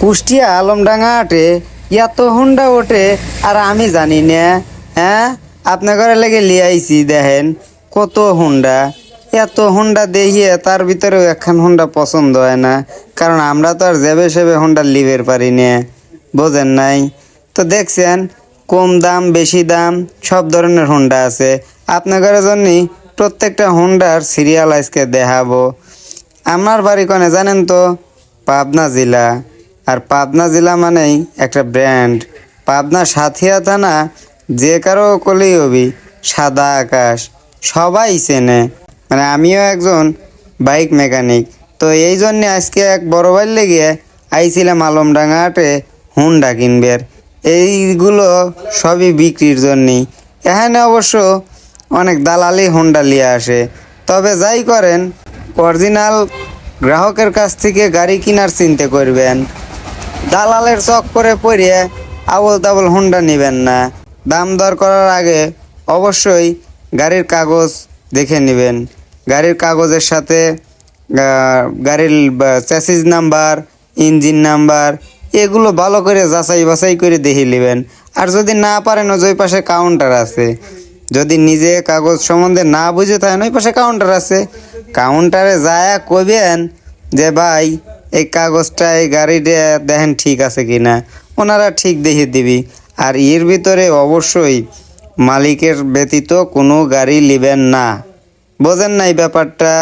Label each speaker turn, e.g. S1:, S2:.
S1: কুষ্টিয়া আলমডাঙ্গা আটে এত হুন্ডা ওঠে আর আমি জানি না হ্যাঁ? আপনার লেগে লিয়াইছি দেখেন, কত হুন্ডা। এত হুন্ডা দেখিয়ে তার ভিতরেও একখান হুন্ডা পছন্দ হয় না, কারণ আমরা তো আর জেবে সেবে হুন্ডা লিবের পারি না, বোঝেন নাই? তো দেখছেন, কম দাম, বেশি দাম, সব ধরনের হুন্ডা আছে। আপনার ঘরের জন্যই প্রত্যেকটা হুন্ডার সিরিয়াল আজকে দেখাবো। আমার বাড়ি কোনে জানেন তো? পাবনা জেলা। আর পাবনা জেলা মানেই একটা ব্র্যান্ড পাবনা সাথিয়া থানা, যে কারও কলেই হবি সাদা আকাশ, সবাই চেনে। মানে আমিও একজন বাইক মেকানিক তো এই জন্যে আজকে এক বড় ভাই লেগে আইছিলাম আলমডাঙ্গা হাটে হুন্ডা কিনবের। এইগুলো সবই বিক্রির জন্যই। এখানে অবশ্য অনেক দালালি হুন্ডা নিয়ে আসে। তবে যাই করেন অরিজিনাল গ্রাহকের কাছ থেকে গাড়ি কেনার চিন্তা করবেন। দালালের চক করে পড়িয়ে আবল তাবল হুন্ডা নেবেন না। দাম দর করার আগে অবশ্যই গাড়ির কাগজ দেখে নেবেন। গাড়ির কাগজের সাথে গাড়ির চ্যাসিস নাম্বার ইঞ্জিন নাম্বার এগুলো ভালো করে যাচাই বাছাই করে দেখে নেবেন। আর যদি না পারেন ওই পাশে কাউন্টার আছে। যদি নিজে কাগজ সম্বন্ধে না বুঝে থাকেন, ওই পাশে কাউন্টার আছে। কাউন্টারে যায় কবেন যে, ভাই এই কাগজটা, এই গাড়িটা দেখেন ঠিক আছে কি না ওনারা ঠিক দেখে দিবি। আর এর ভিতরে অবশ্যই মালিকের ব্যতীত কোনো গাড়ি নেবেন না। বোঝেন না এই ব্যাপারটা?